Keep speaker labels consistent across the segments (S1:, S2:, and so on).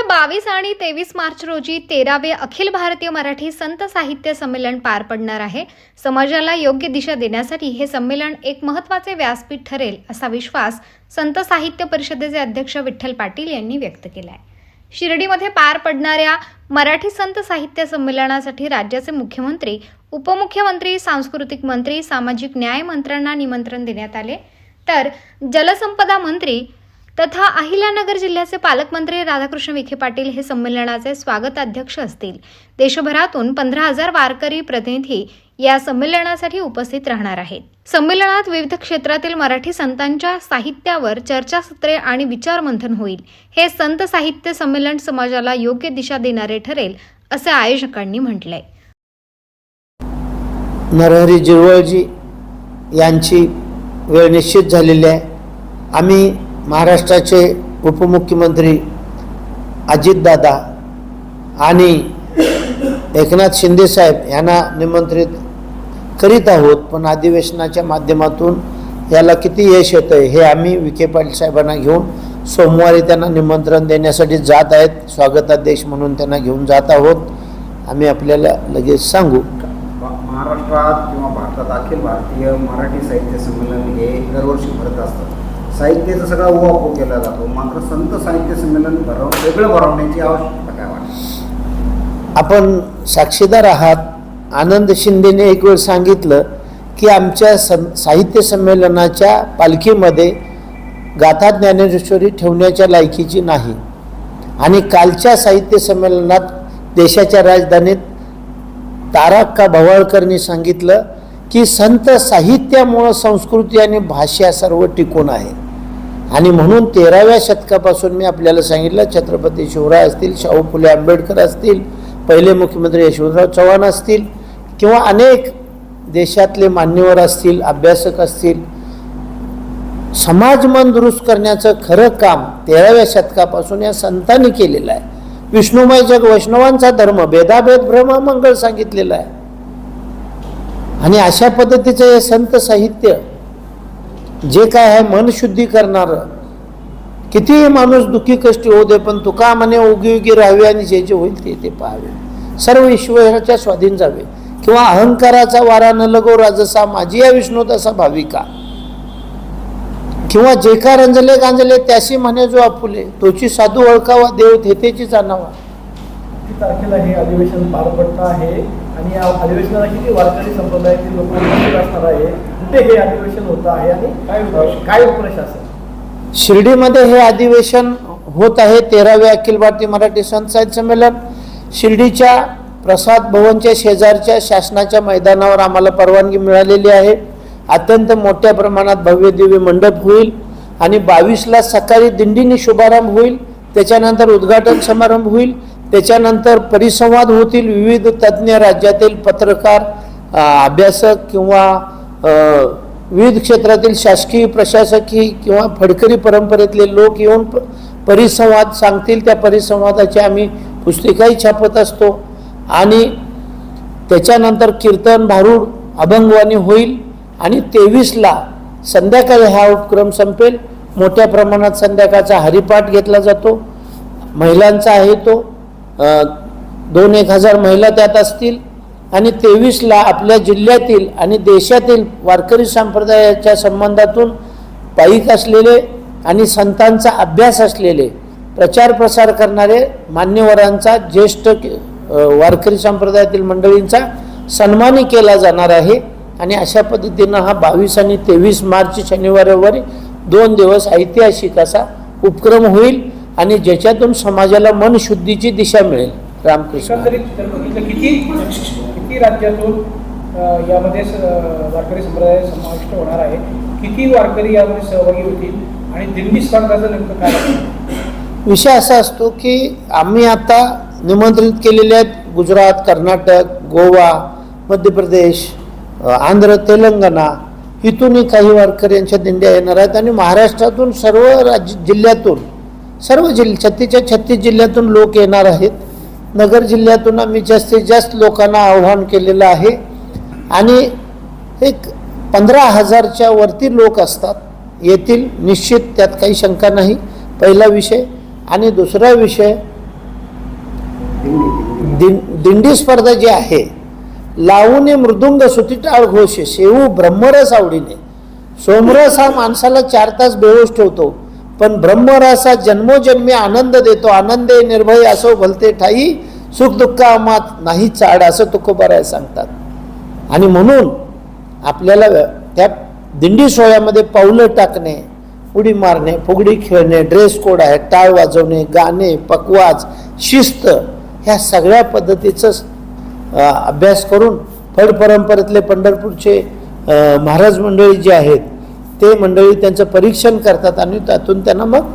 S1: शिर्डीमध्ये बावीस आणि तेवीस मार्च रोजी तेरावे अखिल भारतीय मराठी संत साहित्य संमेलन पार पडणार आहे. समाजाला योग्य दिशा देण्यासाठी हे संमेलन एक महत्त्वाचे व्यासपीठ ठरेल असा विश्वास संत साहित्य परिषदेचे अध्यक्ष विठ्ठल पाटील यांनी व्यक्त केला आहे शिर्डीमध्ये पार पडणाऱ्या मराठी संत साहित्य संमेलनासाठी राज्याचे मुख्यमंत्री उपमुख्यमंत्री सांस्कृतिक मंत्री सामाजिक न्याय मंत्र्यांना निमंत्रण देण्यात आले. तर जलसंपदा मंत्री तथा अहिल्यानगर जिल्ह्याचे पालकमंत्री राधाकृष्ण विखे पाटील हे संमेलनाचे स्वागताध्यक्ष असतील. देशभरातून पंधरा हजार वारकरी प्रतिनिधी या संमेलनासाठी उपस्थित राहणार आहेत. संमेलनात विविध क्षेत्रातील मराठी संतांच्या साहित्यावर चर्चासत्रे आणि विचारमंथन होईल. हे संत साहित्य संमेलन समाजाला योग्य दिशा देणारे ठरेल असे आयोजकांनी म्हटलंय.
S2: नरहरी जिरवळजी यांची वेळ निश्चित झालेली आहे. आम्ही महाराष्ट्राचे उपमुख्यमंत्री अजितदादा आणि एकनाथ शिंदेसाहेब यांना निमंत्रित करीत आहोत. पण अधिवेशनाच्या माध्यमातून याला किती यश येतं आहे हे आम्ही विखे पाटील साहेबांना घेऊन सोमवारी त्यांना निमंत्रण देण्यासाठी जात आहेत. स्वागताध्यक्ष म्हणून त्यांना घेऊन जात आहोत. आम्ही आपल्याला लगेच सांगू.
S3: महाराष्ट्रात किंवा भारतात अखिल भारतीय मराठी साहित्य संमेलन हे दरवर्षी भरत असतं. साहित्याचा सगळा उहापोह केला जातो. मात्र संत साहित्य संमेलन भरव वेगळं भरवण्याची आवश्यकता काय वाटते?
S2: आपण साक्षीदार आहात. आनंद शिंदेने एक वेळ सांगितलं की आमच्या सं साहित्य संमेलनाच्या पालखीमध्ये गाथा ज्ञानेश्वरी ठेवण्याच्या लायकीची नाही. आणि कालच्या साहित्य संमेलनात देशाच्या राजधानीत तारक्का भवाळकरनी सांगितलं की संत साहित्यामुळं संस्कृती आणि भाषा सर्व टिकून आहे. आणि म्हणून तेराव्या शतकापासून मी आपल्याला सांगितलं छत्रपती शिवराय असतील शाहू फुले आंबेडकर असतील पहिले मुख्यमंत्री यशवंतराव चव्हाण असतील किंवा अनेक देशातले मान्यवर असतील अभ्यासक असतील समाज मन दुरुस्त करण्याचं खरं काम तेराव्या शतकापासून या संतांनी केलेलं आहे. विष्णुमय जग वैष्णवांचा धर्म भेदाभेद मंगळ सांगितलेला आहे. आणि अशा पद्धतीचं हे संत साहित्य जे काय आहे मन शुद्धी करणारं. कितीही माणूस दुःखी कष्टी होऊ दे पण तुका म्हणे उगी उगी राहावी आणि जे जे होईल ते ते पाहावे. सर्व ईश्वराच्या स्वाधीन जावे. किंवा अहंकाराचा वारा न लगो राजसा माझी या विष्णू तसा भाविका. किंवा जे का रंजले गांजले त्याशी म्हणे जो आपुले तोची साधू ओळखावा देव थेतेची जाणावा.
S4: किती तारखेला हे अधिवेशन पार पडतं आहे? आणि या अधिवेशनाला किती वारकरी संप्रदायातील लोक उपस्थित असणार आहे? कुठे हे अधिवेशन होत आहे आणि काय काय प्रशासन?
S2: शिर्डीमध्ये हे अधिवेशन होत आहे. तेरावे अखिल भारतीय मराठी संत साहित्य संमेलन. शिर्डीच्या प्रसाद भवनच्या शेजारच्या शासनाच्या मैदानावर आम्हाला परवानगी मिळालेली आहे. अत्यंत मोठ्या प्रमाणात भव्य दिव्य मंडप होईल आणि बावीसला सकाळी दिंडीने शुभारंभ होईल. त्याच्यानंतर उद्घाटन समारंभ होईल. त्याच्यानंतर परिसंवाद होतील. विविध तज्ज्ञ राज्यातील पत्रकार अभ्यासक किंवा विविध क्षेत्रातील शासकीय प्रशासकीय किंवा फडकरी परंपरेतले लोक येऊन प- परिसंवाद सांगतील. त्या परिसंवादाची आम्ही पुस्तिकाही छापत असतो. आणि त्याच्यानंतर कीर्तन भारूड अभंगवाणी होईल. आणि तेवीसला संध्याकाळी हा उपक्रम संपेल. मोठ्या प्रमाणात संध्याकाळचा हरिपाठ घेतला जातो. महिलांचा आहे तो. दोन एक हजार महिला त्यात असतील आणि तेवीसला आपल्या जिल्ह्यातील आणि देशातील वारकरी संप्रदायाच्या संबंधातून पायिक असलेले आणि संतांचा अभ्यास असलेले प्रचार प्रसार करणारे मान्यवरांचा ज्येष्ठ वारकरी संप्रदायातील मंडळींचा सन्मानही केला जाणार आहे. आणि अशा पद्धतीनं हा बावीस आणि तेवीस मार्च शनिवार रविवारी दोन दिवस ऐतिहासिक असा उपक्रम होईल. आणि ज्याच्यातून समाजाला मनशुद्धीची दिशा मिळेल रामकृष्ण.
S4: किती राज्यातून यामध्ये वारकरी संप्रदाय समाविष्ट होणार आहे? किती वारकरी यामध्ये सहभागी होतील? आणि दिल्ली स्थानकाचं नेमकं काय?
S2: विषय असा असतो की आम्ही आता निमंत्रित केलेले आहेत गुजरात कर्नाटक गोवा मध्य प्रदेश आंध्र तेलंगणा. इथूनही काही वारकऱ्यांच्या दिंड्या येणार आहेत आणि महाराष्ट्रातून सर्व राज्य जिल्ह्यातून सर्व जिल्हे छत्तीसच्या छत्तीस जिल्ह्यातून लोक येणार आहेत. नगर जिल्ह्यातून आम्ही जास्तीत जास्त लोकांना आव्हान केलेलं आहे. आणि एक पंधरा हजारच्या वरती लोक असतात. येतील निश्चित त्यात काही शंका नाही. पहिला विषय आणि दुसरा विषय
S3: दिंडी
S2: दिं दिंडी स्पर्धा जी आहे लावूने मृदुंग सुतीटाळ घोष शेवू ब्रह्मरस आवडीने. सोमरस हा माणसाला चार तास बेहोश ठेवतो. पण ब्रह्मरासा जन्मोजन्मी आनंद देतो आनंदे निर्भय असो भलते ठाई सुख दुःखामात नाही चाड असं तुकोबाराय सांगतात. आणि म्हणून आपल्याला त्या दिंडी सोहळ्यामध्ये पावलं टाकणे उडी मारणे फुगडी खेळणे ड्रेस कोड आहे टाळ वाजवणे गाणे पकवाज शिस्त ह्या सगळ्या पद्धतीचं अभ्यास करून फड परंपरेतले पंढरपूरचे महाराज मंडळी जे आहेत ते मंडळी त्यांचं परीक्षण करतात आणि त्यातून त्यांना मग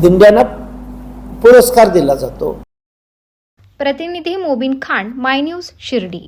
S2: दिंड्यांना पुरस्कार दिला जातो.
S1: प्रतिनिधी मोबिन खान माय न्यूज शिर्डी.